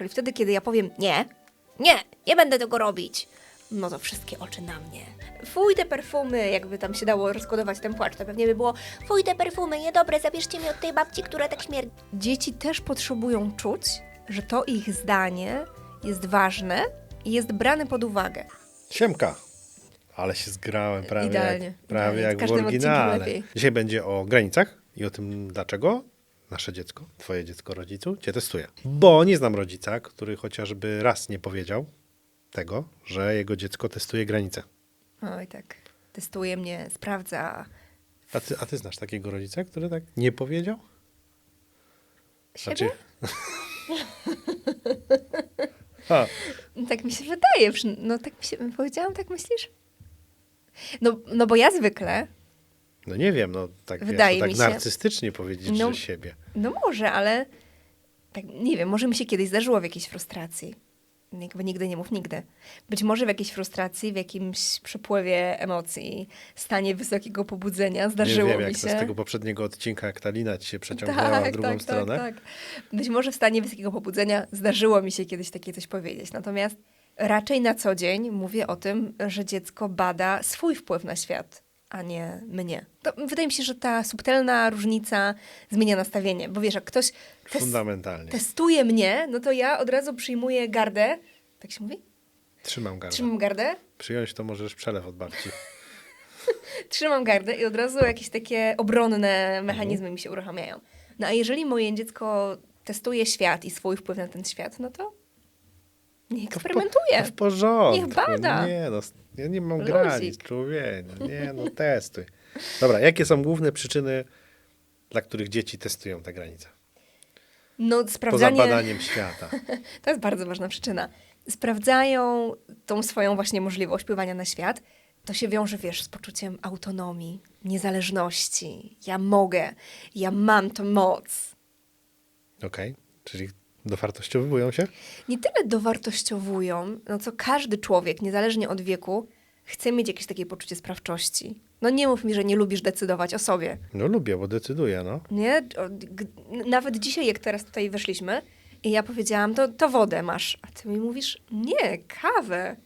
Czyli wtedy, kiedy ja powiem nie, nie, nie będę tego robić, no to wszystkie oczy na mnie. Fuj te perfumy, jakby tam się dało rozkodować ten płacz, to pewnie by było fuj te perfumy, niedobre, zabierzcie mi od tej babci, która tak śmierdzi. Dzieci też potrzebują czuć, że to ich zdanie jest ważne i jest brane pod uwagę. Siemka. Ale się zgrałem prawie Idealnie, jak, prawie idealnie. Jak w odcinkiem oryginale. Dzisiaj będzie o granicach i o tym, dlaczego nasze dziecko, twoje dziecko rodzicu, cię testuje. Bo nie znam rodzica, który chociażby raz nie powiedział tego, że jego dziecko testuje granice. Oj tak, testuje mnie, sprawdza A ty, a ty znasz takiego rodzica, który tak nie powiedział? siebie. A, Tak mi się wydaje, przy- no tak mi się, powiedziałam, tak myślisz? No, no bo ja zwykle, no nie wiem, no tak, Wydaje wiesz, mi tak się. narcystycznie powiedzieć, No. że siebie. no może, ale tak nie wiem, może mi się kiedyś zdarzyło w jakiejś frustracji. Jakby nigdy nie mów nigdy. Być może w jakiejś frustracji, w jakimś przepływie emocji, stanie wysokiego pobudzenia zdarzyło nie wiem, mi jak się. z tego poprzedniego odcinka, jak ta lina ci się przeciągnęła w drugą tak, stronę. Tak, tak. Być może w stanie wysokiego pobudzenia zdarzyło mi się kiedyś takie coś powiedzieć. Natomiast raczej na co dzień mówię o tym, że dziecko bada swój wpływ na świat, a nie mnie. To wydaje mi się, że ta subtelna różnica zmienia nastawienie, bo wiesz, jak ktoś tes- Fundamentalnie. testuje mnie, no to ja od razu przyjmuję gardę. Tak się mówi? Trzymam gardę. Trzymam gardę. Przyjąć to możesz przelew od babci. trzymam gardę i od razu jakieś takie obronne mechanizmy mi się uruchamiają. No a jeżeli moje dziecko testuje świat i swój wpływ na ten świat, no to niech eksperymentuje. W porządku. Niech bada. Nie, no, ja nie mam Luzik. granic, człowieku. Nie, no testuj. Dobra, jakie są główne przyczyny, dla których dzieci testują te granice? No Poza sprawdzanie... badaniem świata. To jest bardzo ważna przyczyna. Sprawdzają tą swoją właśnie możliwość wpływania na świat. To się wiąże, wiesz, z poczuciem autonomii, niezależności. Ja mogę, ja mam tę moc. Okej, czyli dowartościowują się? nie tyle dowartościowują, no co każdy człowiek, niezależnie od wieku, chce mieć jakieś takie poczucie sprawczości. No nie mów mi, że nie lubisz decydować o sobie. No lubię, bo decyduję, no. Nie? Nawet dzisiaj, jak teraz tutaj weszliśmy i ja powiedziałam, to, to wodę masz. A ty mi mówisz, nie, kawę.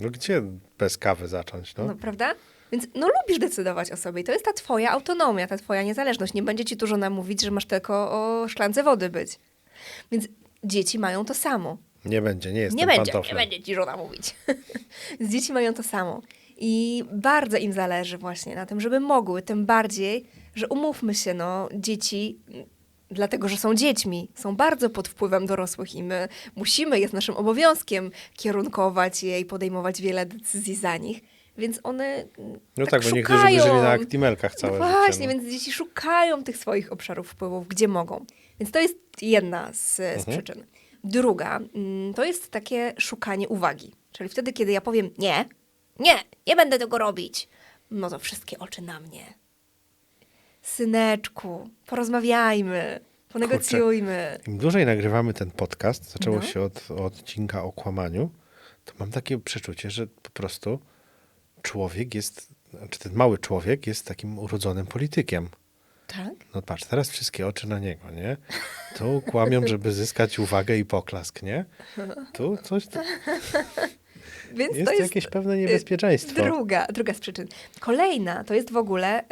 No gdzie bez kawy zacząć, no? No, prawda? Więc no lubisz decydować o sobie. I to jest ta twoja autonomia, ta twoja niezależność. Nie będzie ci tu żona mówić, że masz tylko o szklance wody być. Więc dzieci mają to samo. Nie będzie, nie jestem Nie będzie, pantoflem. nie będzie ci żona mówić. Więc dzieci mają to samo. I bardzo im zależy właśnie na tym, żeby mogły, tym bardziej, że umówmy się, no, dzieci, dlatego że są dziećmi, są bardzo pod wpływem dorosłych i my musimy, jest naszym obowiązkiem kierunkować je i podejmować wiele decyzji za nich. Więc one No tak, tak, bo niektórzy szukają. żyli na aktimelkach całe no życie. właśnie, no. więc dzieci szukają tych swoich obszarów wpływów, gdzie mogą. Więc to jest jedna z, z Mhm. przyczyn. Druga, mm, to jest takie szukanie uwagi. Czyli wtedy, kiedy ja powiem nie, nie, nie będę tego robić, no to wszystkie oczy na mnie. Syneczku, porozmawiajmy, ponegocjujmy. Im dłużej nagrywamy ten podcast, zaczęło No. się od, od odcinka o kłamaniu, to mam takie przeczucie, że po prostu człowiek jest, znaczy ten mały człowiek jest takim urodzonym politykiem. Tak? No patrz, teraz wszystkie oczy na niego, nie? Tu kłamią, żeby zyskać uwagę i poklask, nie? Tu coś, tu Więc jest, to jest jakieś pewne niebezpieczeństwo. Druga, druga z przyczyn. Kolejna to jest w ogóle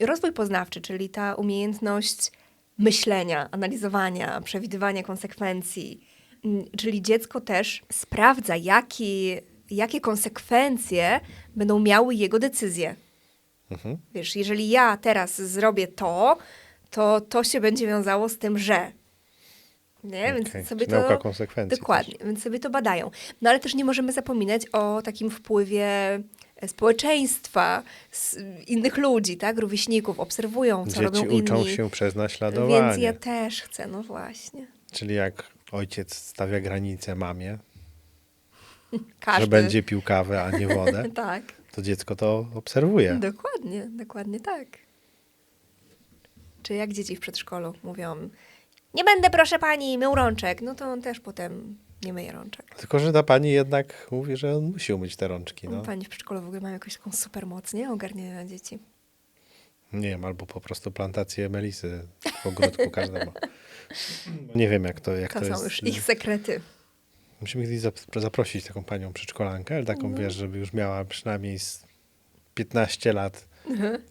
y, rozwój poznawczy, czyli ta umiejętność myślenia, analizowania, przewidywania konsekwencji. Mm, Czyli dziecko też sprawdza, jaki, jakie konsekwencje będą miały jego decyzje. Mhm. Wiesz, jeżeli ja teraz zrobię to, to to się będzie wiązało z tym, że. Nie? Więc Okej, sobie czyli to. nauka konsekwencji Dokładnie, więc sobie to badają. No ale też nie możemy zapominać o takim wpływie e, społeczeństwa, innych ludzi, tak? Rówieśników, obserwują, co Dzieci robią uczą inni. się przez naśladowanie. Więc ja też chcę, no właśnie. Czyli jak ojciec stawia granicę mamie, Każdy. że będzie pił kawę, a nie wodę, Tak, to dziecko to obserwuje. dokładnie, dokładnie tak. Czy jak dzieci w przedszkolu mówią, nie będę, proszę pani, mył rączek, no to on też potem nie myje rączek. Tylko, że ta pani jednak mówi, że on musi umyć te rączki. No. Pani w przedszkolu w ogóle mają jakąś taką super moc, nie? Ogarniania dzieci. Nie wiem, albo po prostu plantację melisy w ogródku każdemu. Nie wiem, jak to, jak To, to, są jest. już ich sekrety. Musimy kiedyś zap- zaprosić taką panią przedszkolankę, ale taką, No. wiesz, żeby już miała przynajmniej z 15 lat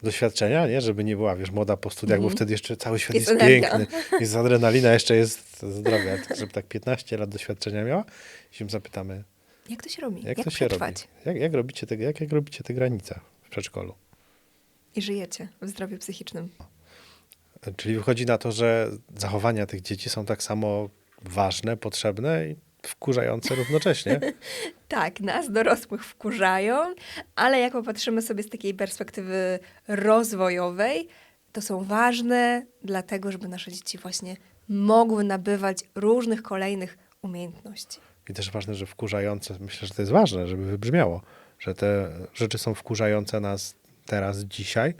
doświadczenia, nie? Żeby nie była, wiesz, młoda po studiach, bo Mhm. wtedy jeszcze cały świat Jest jest, piękny. Jest adrenalina, jeszcze jest zdrowia. Tylko żeby tak 15 lat doświadczenia miała i się zapytamy, Jak to się robi? jak, Jak, to się robi? Jak, jak, robicie te, jak, jak robicie te granice w przedszkolu? I żyjecie w zdrowiu psychicznym. Czyli wychodzi na to, że zachowania tych dzieci są tak samo ważne, potrzebne wkurzające równocześnie. Tak, nas dorosłych wkurzają, ale jak popatrzymy sobie z takiej perspektywy rozwojowej, to są ważne dlatego, żeby nasze dzieci właśnie mogły nabywać różnych kolejnych umiejętności. I też ważne, że wkurzające, myślę, że to jest ważne, żeby wybrzmiało, że te rzeczy są wkurzające nas teraz, dzisiaj,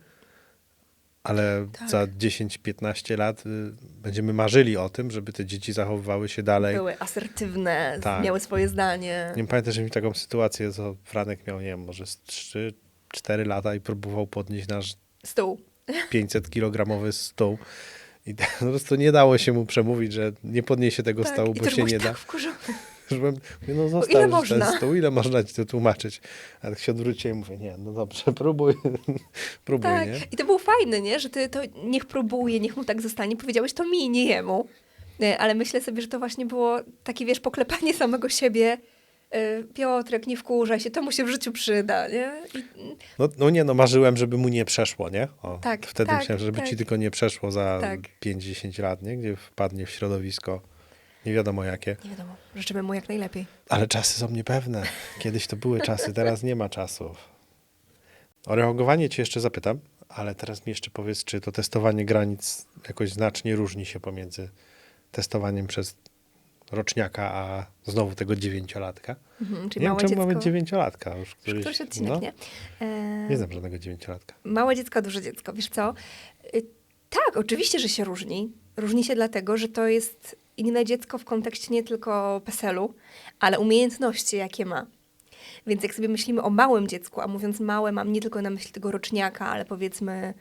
ale Tak. za 10-15 lat y, będziemy marzyli o tym, żeby te dzieci zachowywały się dalej. Były asertywne, Tak. miały swoje zdanie. Nie pamiętam, że mi taką sytuację, co Franek miał, nie wiem, może z 3-4 lata i próbował podnieść nasz Stół. 500-kilogramowy stół. I po prostu nie dało się mu przemówić, że nie podniesie tego Tak, stołu, bo się nie da. tak wkurzony. Byłem, mówię, no ile zostaw już można? ten stół, ile można ci to tłumaczyć? A tak się odwróciłem i mówię, nie, no dobrze, próbuj, próbuj, Tak. nie? I to było fajne, nie? Że ty to niech próbuje, niech mu tak zostanie. Powiedziałeś to mi, nie jemu. Nie, Ale myślę sobie, że to właśnie było takie, wiesz, poklepanie samego siebie. Y, Piotrek, nie wkurzaj się, to mu się w życiu przyda, nie? I, No, no nie, no marzyłem, żeby mu nie przeszło, nie? O, Tak, Wtedy tak, myślałem, żeby tak. ci tylko nie przeszło za Tak. 5-10 lat, nie? Gdzie wpadnie w środowisko nie wiadomo jakie. nie wiadomo, życzymy mu jak najlepiej. Ale czasy są niepewne. Kiedyś to były czasy, teraz nie ma czasów. O reagowanie cię jeszcze zapytam, ale teraz mi jeszcze powiedz, czy to testowanie granic jakoś znacznie różni się pomiędzy testowaniem przez roczniaka, a znowu tego dziewięciolatka? Mhm, czyli nie wiem, czemu dziecko. mamy dziewięciolatka. Już któryś, Któryś odcinek, no, nie? E, Nie znam żadnego dziewięciolatka. Małe dziecko, duże dziecko, wiesz co? Y, Tak, oczywiście, że się różni. Różni się dlatego, że to jest inne dziecko w kontekście nie tylko PESEL-u, ale umiejętności, jakie ma. Więc jak sobie myślimy o małym dziecku, a mówiąc małe, mam nie tylko na myśli tego roczniaka, ale powiedzmy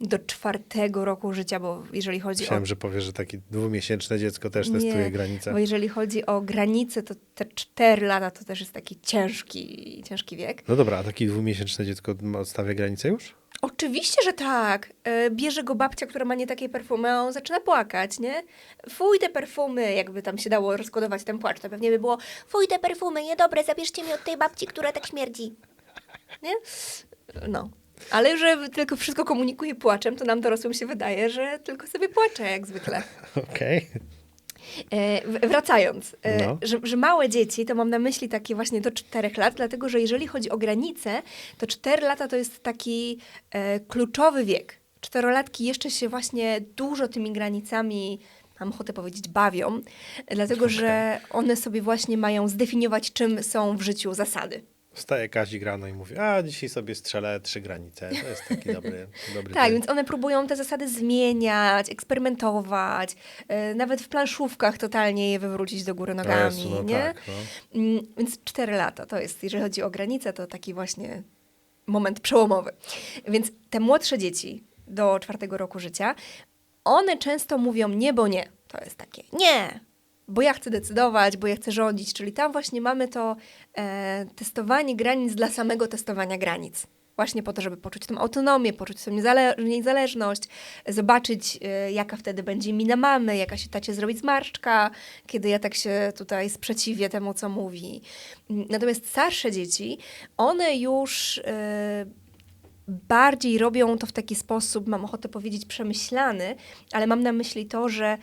do czwartego roku życia, bo jeżeli chodzi Myślałem, o... że powiesz, że takie dwumiesięczne dziecko też Nie, testuje granice. Bo jeżeli chodzi o granice, to te cztery lata to też jest taki ciężki, ciężki wiek. No dobra, a takie dwumiesięczne dziecko odstawia granice już? Oczywiście, że tak. E, Bierze go babcia, która ma nie takie perfumy, a on zaczyna płakać, nie? Fuj te perfumy, jakby tam się dało rozkodować ten płacz, to pewnie by było fuj te perfumy, niedobre, zabierzcie mnie od tej babci, która tak śmierdzi. Nie? No. Ale że tylko wszystko komunikuje płaczem, to nam dorosłym się wydaje, że tylko sobie płacze, jak zwykle. Okej. W- wracając, e, No. że, że małe dzieci, to mam na myśli takie właśnie do czterech lat, dlatego że jeżeli chodzi o granice, to cztery lata to jest taki e, kluczowy wiek. Czterolatki jeszcze się właśnie dużo tymi granicami, mam ochotę powiedzieć, bawią, e, dlatego Okej. że one sobie właśnie mają zdefiniować, czym są w życiu zasady. Wstaje Kazik rano i mówi, a dzisiaj sobie strzelę trzy granice. To jest taki dobry, dobry Tak, dzień. więc one próbują te zasady zmieniać, eksperymentować, e, nawet w planszówkach totalnie je wywrócić do góry nogami, Jezu, no nie? tak, no. Mm, Więc 4 lata to jest, jeżeli chodzi o granice, to taki właśnie moment przełomowy. Więc te młodsze dzieci do czwartego roku życia, one często mówią nie, bo nie. To jest takie nie, bo ja chcę decydować, bo ja chcę rządzić. Czyli tam właśnie mamy to e, testowanie granic dla samego testowania granic. Właśnie po to, żeby poczuć tą autonomię, poczuć tą niezale- niezależność, zobaczyć, e, jaka wtedy będzie mina mamy, jaka się tacie zrobić zmarszczka, kiedy ja tak się tutaj sprzeciwię temu, co mówi. Mm, Natomiast starsze dzieci, one już e, bardziej robią to w taki sposób, mam ochotę powiedzieć, przemyślany, ale mam na myśli to, że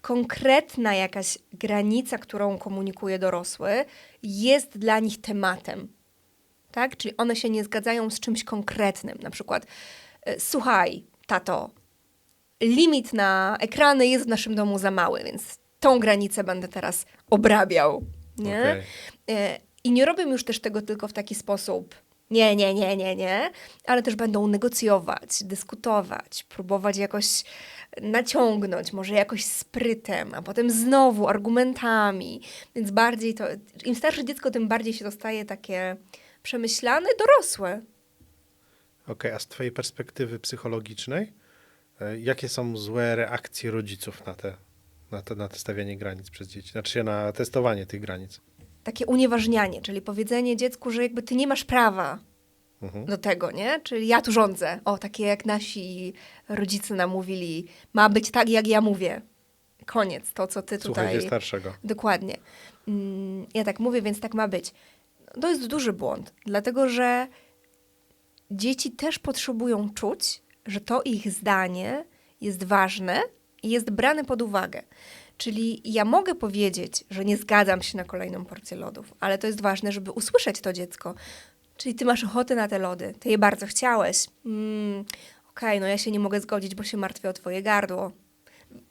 konkretna jakaś granica, którą komunikuje dorosły, jest dla nich tematem. Tak? Czyli one się nie zgadzają z czymś konkretnym. Na przykład, e, słuchaj, tato, limit na ekrany jest w naszym domu za mały, więc tą granicę będę teraz obrabiał. Nie? Okej. E, I nie robią już też tego tylko w taki sposób. Nie, nie, nie, nie, nie, ale też będą negocjować, dyskutować, próbować jakoś naciągnąć, może jakoś sprytem, a potem znowu argumentami. Więc bardziej to, im starsze dziecko, tym bardziej się to staje takie przemyślane, dorosłe. Okej, a z twojej perspektywy psychologicznej, e, jakie są złe reakcje rodziców na te na, te, na te stawianie granic przez dzieci? Znaczy na testowanie tych granic. Takie unieważnianie, czyli powiedzenie dziecku, że jakby ty nie masz prawa Mhm. do tego, nie? Czyli ja tu rządzę. O, takie jak nasi rodzice nam mówili, ma być tak, jak ja mówię. Koniec, to co ty Słuchajcie tutaj... starszego. Dokładnie. Mm, Ja tak mówię, więc tak ma być. To jest duży błąd, dlatego że dzieci też potrzebują czuć, że to ich zdanie jest ważne i jest brane pod uwagę. Czyli ja mogę powiedzieć, że nie zgadzam się na kolejną porcję lodów, ale to jest ważne, żeby usłyszeć to dziecko. Czyli ty masz ochotę na te lody, ty je bardzo chciałeś. Mm, Okej, no ja się nie mogę zgodzić, bo się martwię o twoje gardło.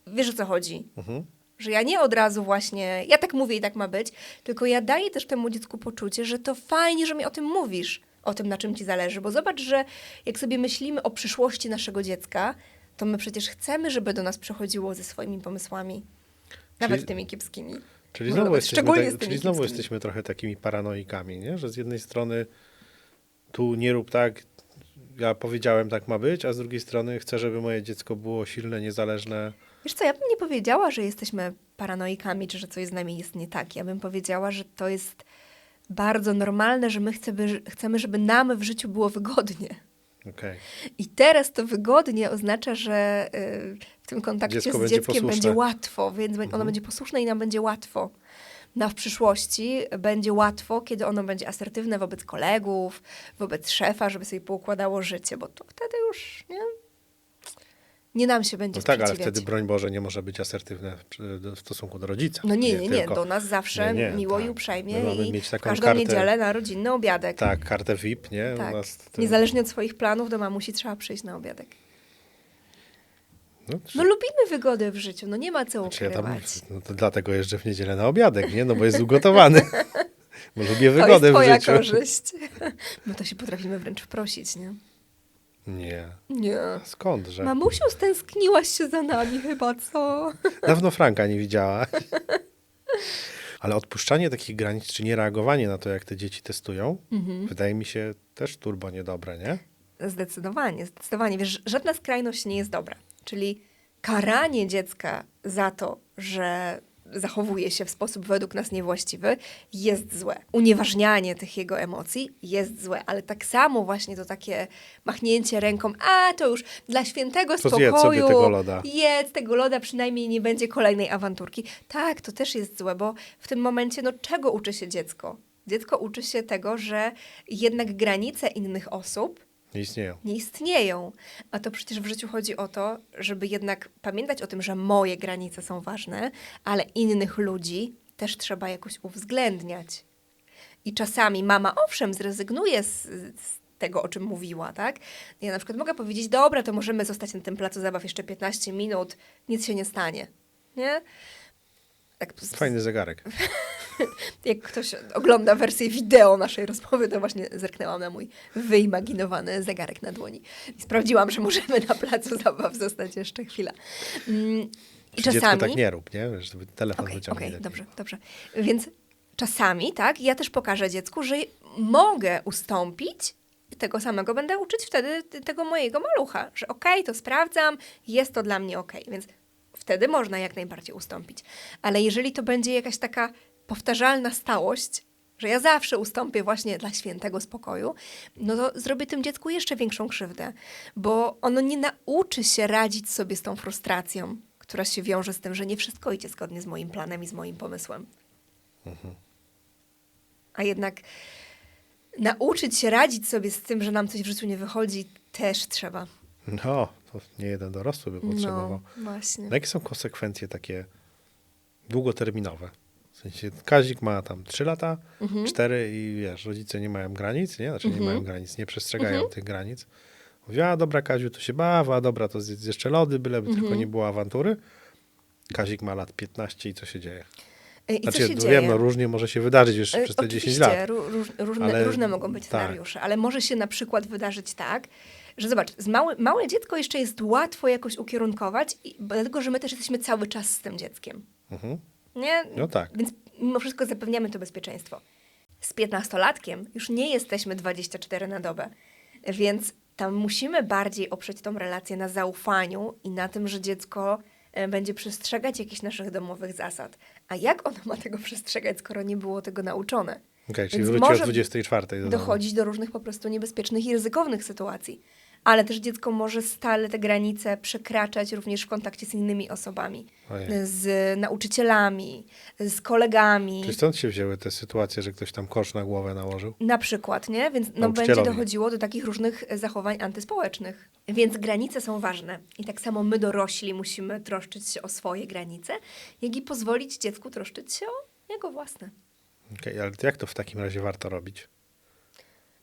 Wiesz o co chodzi? Mhm. Że ja nie od razu właśnie, ja tak mówię i tak ma być, tylko ja daję też temu dziecku poczucie, że to fajnie, że mi o tym mówisz, o tym, na czym ci zależy. Bo zobacz, że jak sobie myślimy o przyszłości naszego dziecka, to my przecież chcemy, żeby do nas przychodziło ze swoimi pomysłami. Nawet Czyli- tymi kiepskimi. Czyli Może znowu, jesteśmy, tak, czyli znowu jesteśmy trochę takimi paranoikami, nie? że z jednej strony tu nie rób tak, ja powiedziałem tak ma być, a z drugiej strony chcę, żeby moje dziecko było silne, niezależne. Wiesz co, ja bym nie powiedziała, że jesteśmy paranoikami, czy że coś z nami jest nie tak. Ja bym powiedziała, że to jest bardzo normalne, że my chcemy, chcemy żeby nam w życiu było wygodnie. Okej. I teraz to wygodnie oznacza, że y, w tym kontakcie Dziecko z będzie dzieckiem posłuszne. będzie łatwo, więc be- ono Mhm. będzie posłuszne i nam będzie łatwo. Na w przyszłości będzie łatwo, kiedy ono będzie asertywne wobec kolegów, wobec szefa, żeby sobie poukładało życie, bo to wtedy już nie, nie nam się będzie No tak, ale wtedy broń Boże nie może być asertywne w, stosunku do rodzica. No nie, nie, nie, tylko- do nas zawsze Nie, nie, miło i tak. uprzejmie My mamy i mieć taką każdą kartę- niedzielę na rodzinny obiadek. Tak, kartę VIP, nie? Tak. nas Niezależnie od swoich planów do mamusi trzeba przyjść na obiadek. No, No lubimy wygodę w życiu, no nie ma co Czy ja tam, ukrywać. no to dlatego jeżdżę w niedzielę na obiadek, nie? No bo jest ugotowany. bo lubię To jest wygodę w życiu. korzyść. My to się potrafimy wręcz wprosić, nie? Nie. Nie. Skądże? Mamusiu, stęskniłaś się za nami chyba, co? Dawno Franka nie widziała. Ale odpuszczanie takich granic, czy nie reagowanie na to, jak te dzieci testują, Mhm. wydaje mi się też turbo niedobre, nie? Zdecydowanie, zdecydowanie. Wiesz, żadna skrajność nie jest dobra. Czyli karanie dziecka za to, że zachowuje się w sposób według nas niewłaściwy, jest złe. Unieważnianie tych jego emocji jest złe, ale tak samo właśnie to takie machnięcie ręką, a to już dla świętego To spokoju, zjedz sobie tego loda. jedz tego loda, przynajmniej nie będzie kolejnej awanturki. Tak, to też jest złe, bo w tym momencie, no czego uczy się dziecko? Dziecko uczy się tego, że jednak granice innych osób Nie istnieją. nie istnieją. A to przecież w życiu chodzi o to, żeby jednak pamiętać o tym, że moje granice są ważne, ale innych ludzi też trzeba jakoś uwzględniać. I czasami mama, owszem, zrezygnuje z, z tego, o czym mówiła, tak? Ja na przykład mogę powiedzieć, dobra, to możemy zostać na tym placu zabaw jeszcze 15 minut, nic się nie stanie. Nie? Tak, Fajny zegarek. jak ktoś ogląda wersję wideo naszej rozmowy, to właśnie zerknęłam na mój wyimaginowany zegarek na dłoni. I sprawdziłam, że możemy na placu zabaw zostać jeszcze chwilę. Mm, I Przy czasami... tak nie rób, nie? Żeby telefon Okej, wyciągnij. okej, lepiej. dobrze, dobrze. Więc czasami, tak, ja też pokażę dziecku, że mogę ustąpić i tego samego będę uczyć wtedy tego mojego malucha, że okej, to sprawdzam, jest to dla mnie okej, więc wtedy można jak najbardziej ustąpić. Ale jeżeli to będzie jakaś taka powtarzalna stałość, że ja zawsze ustąpię właśnie dla świętego spokoju, no to zrobię tym dziecku jeszcze większą krzywdę, bo ono nie nauczy się radzić sobie z tą frustracją, która się wiąże z tym, że nie wszystko idzie zgodnie z moim planem i z moim pomysłem. A jednak nauczyć się radzić sobie z tym, że nam coś w życiu nie wychodzi, też trzeba. No, to nie jeden dorosły by potrzebował. No, właśnie. No, jakie są konsekwencje takie długoterminowe? W sensie Kazik ma tam 3 lata, Mhm. 4 i wiesz, rodzice nie mają granic, nie? Znaczy nie Mhm. mają granic, nie przestrzegają tych granic. Mówi, a dobra Kaziu, to się bawa, a dobra, to zjedz jeszcze lody, byleby Mhm. tylko nie było awantury. Kazik ma lat 15 i co się dzieje? I znaczy, co się no dzieje? wiem, no różnie może się wydarzyć już przez te 10 Oczywiście, lat. ró- róż, różne, Ale- różne mogą być tak. scenariusze, ale może się na przykład wydarzyć tak, że zobacz, z małe, małe dziecko jeszcze jest łatwo jakoś ukierunkować, i, dlatego że my też jesteśmy cały czas z tym dzieckiem. Mhm. Nie? No tak. Więc mimo wszystko zapewniamy to bezpieczeństwo. Z piętnastolatkiem już nie jesteśmy 24 na dobę, więc tam musimy bardziej oprzeć tą relację na zaufaniu i na tym, że dziecko e, będzie przestrzegać jakichś naszych domowych zasad. A jak ono ma tego przestrzegać, skoro nie było tego nauczone? Okej, czyli Więc wróci o może 24 do. Dochodzić do różnych po prostu niebezpiecznych i ryzykownych sytuacji. Ale też dziecko może stale te granice przekraczać również w kontakcie z innymi osobami, Ojej. z nauczycielami, z kolegami. Czy stąd się wzięły te sytuacje, że ktoś tam kosz na głowę nałożył? Na przykład, nie? Więc no, będzie dochodziło do takich różnych zachowań antyspołecznych. Więc granice są ważne. I tak samo my dorośli musimy troszczyć się o swoje granice, jak i pozwolić dziecku troszczyć się o jego własne. Okej, ale jak to w takim razie warto robić?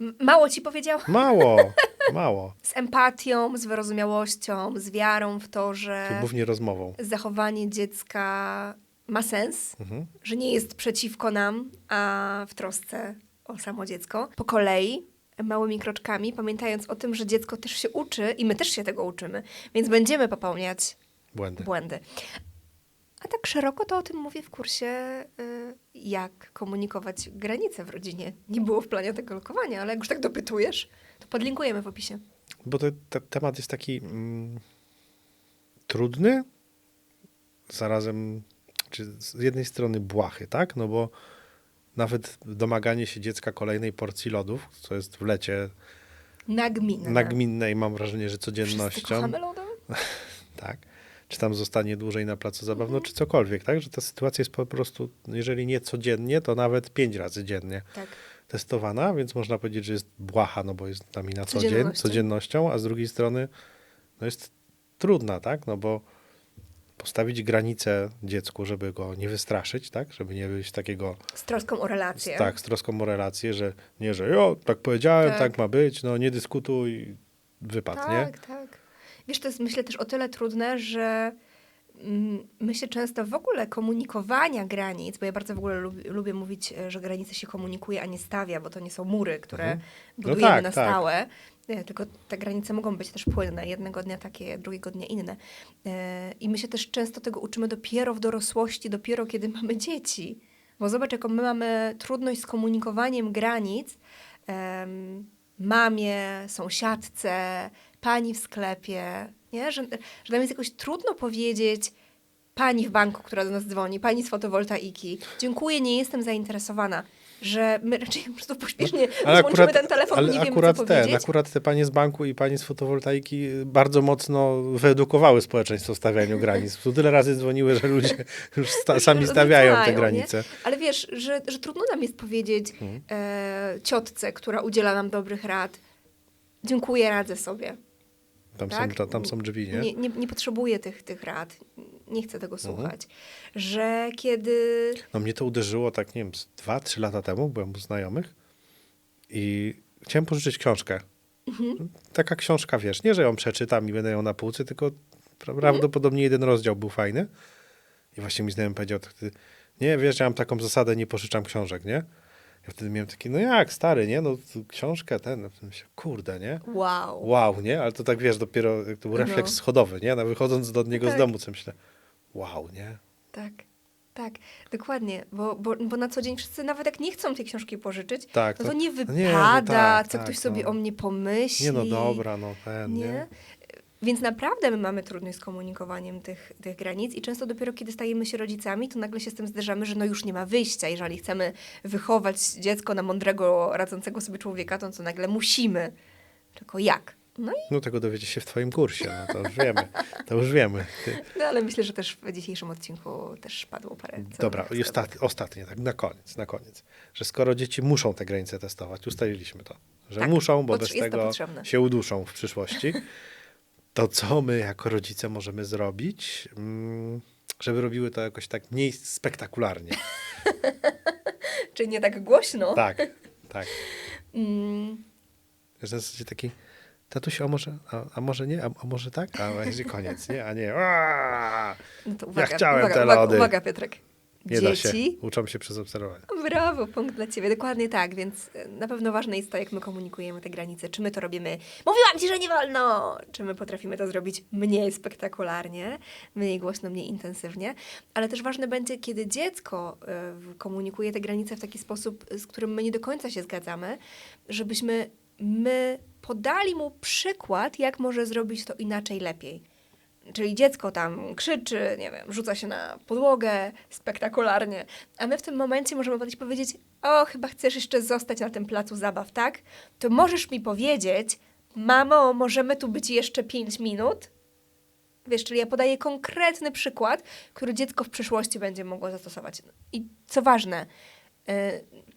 M- mało ci powiedział? Mało, mało. Z empatią, z wyrozumiałością, z wiarą w to, że głównie rozmową. zachowanie dziecka ma sens, Mhm. że nie jest przeciwko nam, a w trosce o samo dziecko. Po kolei, małymi kroczkami, pamiętając o tym, że dziecko też się uczy i my też się tego uczymy, więc będziemy popełniać Błędy. błędy. A tak szeroko to o tym mówię w kursie, y, jak komunikować granice w rodzinie. Nie było w planie tego lokowania, ale jak już tak dopytujesz, to podlinkujemy w opisie. Bo to, te, temat jest taki mm, trudny, zarazem czy z jednej strony błahy, tak? No bo nawet domaganie się dziecka kolejnej porcji lodów, co jest w lecie Nagminne. nagminne i mam wrażenie, że Wszyscy codziennością, kochamy lody? tak? Czy tam zostanie dłużej na placu zabaw, no Mhm. czy cokolwiek, tak? Że ta sytuacja jest po prostu, jeżeli nie codziennie, to nawet pięć razy dziennie Tak. testowana, więc można powiedzieć, że jest błaha, no bo jest nami na co dzień, Codziennością. a z drugiej strony no jest trudna, tak? No bo postawić granicę dziecku, żeby go nie wystraszyć, tak? Żeby nie być takiego, Z troską o relację. tak, z troską o relację, że nie, że jo, tak powiedziałem, tak, Tak. ma być, no nie dyskutuj, wypad, nie? Tak, tak. Wiesz, to jest myślę też o tyle trudne, że mm, my się często w ogóle komunikowania granic, bo ja bardzo w ogóle lubię, lubię mówić, e, że granice się komunikuje, a nie stawia, bo to nie są mury, które Mhm. No budujemy tak, na tak. stałe. E, Tylko te granice mogą być też płynne. Jednego dnia takie, drugiego dnia inne. E, I my się też często tego uczymy dopiero w dorosłości, dopiero kiedy mamy dzieci. Bo zobacz, jaką my mamy trudność z komunikowaniem granic em, mamie, sąsiadce, pani w sklepie, nie? Że, że nam jest jakoś trudno powiedzieć pani w banku, która do nas dzwoni, pani z fotowoltaiki, dziękuję, nie jestem zainteresowana, że my raczej po prostu pośpiesznie rozłączymy ten telefon i ale nie wiemy, akurat co ten, powiedzieć. akurat te panie z banku i pani z fotowoltaiki bardzo mocno wyedukowały społeczeństwo w stawianiu granic. Tu tyle razy dzwoniły, że ludzie już sta, sami stawiają te granice. Ale wiesz, że, że trudno nam jest powiedzieć Mhm. e, ciotce, która udziela nam dobrych rad, dziękuję, radzę sobie. Tam, tak? są, tam są drzwi, nie? Nie, nie, nie potrzebuję tych, tych rad, nie chcę tego Mhm. słuchać. Że kiedy No mnie to uderzyło tak, nie wiem, dwa, trzy lata temu, byłem u znajomych i chciałem pożyczyć książkę. Mhm. Taka książka, wiesz, nie, że ją przeczytam i będę ją na półce, tylko Mhm. prawdopodobnie jeden rozdział był fajny. I właśnie mi znajomy powiedział, nie, wiesz, ja mam taką zasadę, nie pożyczam książek, nie? Ja wtedy miałem taki, no jak, stary, nie? No książkę, ten, myślałem, kurde, nie? wow, Wow, nie? Ale to tak, wiesz, dopiero jak to był refleks No. schodowy, nie? No, wychodząc do niego z Tak. domu, co myślę, wow, nie? tak, tak, dokładnie, bo, bo, bo na co dzień wszyscy, nawet jak nie chcą tej książki pożyczyć, Tak, no to nie no wypada, nie, no tak, co tak, ktoś sobie no. o mnie pomyśli. Nie no, dobra, no ten, nie? nie? Więc naprawdę my mamy trudność z komunikowaniem tych, tych granic i często dopiero kiedy stajemy się rodzicami, to nagle się z tym zderzamy, że no już nie ma wyjścia. Jeżeli chcemy wychować dziecko na mądrego, radzącego sobie człowieka, to co nagle musimy. Tylko jak? No, i, No tego dowiecie się w twoim kursie, no to już wiemy, to już wiemy. Ty. no ale myślę, że też w dzisiejszym odcinku też padło parę. Dobra, i ostatnie, ostatnie, tak na koniec, na koniec, że skoro dzieci muszą te granice testować, ustaliliśmy to, że Tak, muszą, bo bez tego potrzebne. się uduszą w przyszłości, to co my jako rodzice możemy zrobić, mm, żeby robiły to jakoś tak mniej spektakularnie? Czy nie tak głośno? Tak, tak. Mm, w zasadzie taki, tatuś, a może, a, a może nie, a, a może tak? A będzie koniec, nie? A nie, aaa, no to uwaga, chciałem uwaga, te uwaga, lody. uwaga, Piotrek. Nie da się, Dzieci uczą się przez obserwowanie. Brawo, punkt dla ciebie. Dokładnie tak, więc e, na pewno ważne jest to, jak my komunikujemy te granice. Czy my to robimy, mówiłam ci, że nie wolno! Czy my potrafimy to zrobić mniej spektakularnie, mniej głośno, mniej intensywnie. Ale też ważne będzie, kiedy dziecko e, komunikuje te granice w taki sposób, z którym my nie do końca się zgadzamy, żebyśmy my podali mu przykład, jak może zrobić to inaczej, lepiej. Czyli dziecko tam krzyczy, nie wiem, rzuca się na podłogę spektakularnie, a my w tym momencie możemy podejść powiedzieć: O, chyba chcesz jeszcze zostać na tym placu zabaw, tak? To możesz mi powiedzieć, mamo, możemy tu być jeszcze 5 minut? Wiesz, czyli ja podaję konkretny przykład, który dziecko w przyszłości będzie mogło zastosować. I co ważne,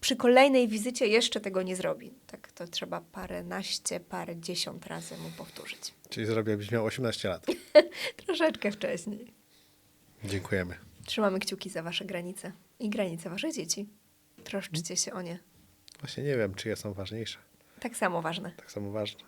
przy kolejnej wizycie jeszcze tego nie zrobi. Tak, to trzeba paręnaście, parę dziesiąt razy mu powtórzyć. Czyli zrobię, jakbyś miał 18 lat. Troszeczkę wcześniej. Dziękujemy. Trzymamy kciuki za wasze granice i granice waszych dzieci. Troszczycie się o nie. Właśnie nie wiem, czyje są ważniejsze. Tak samo ważne. Tak samo ważne.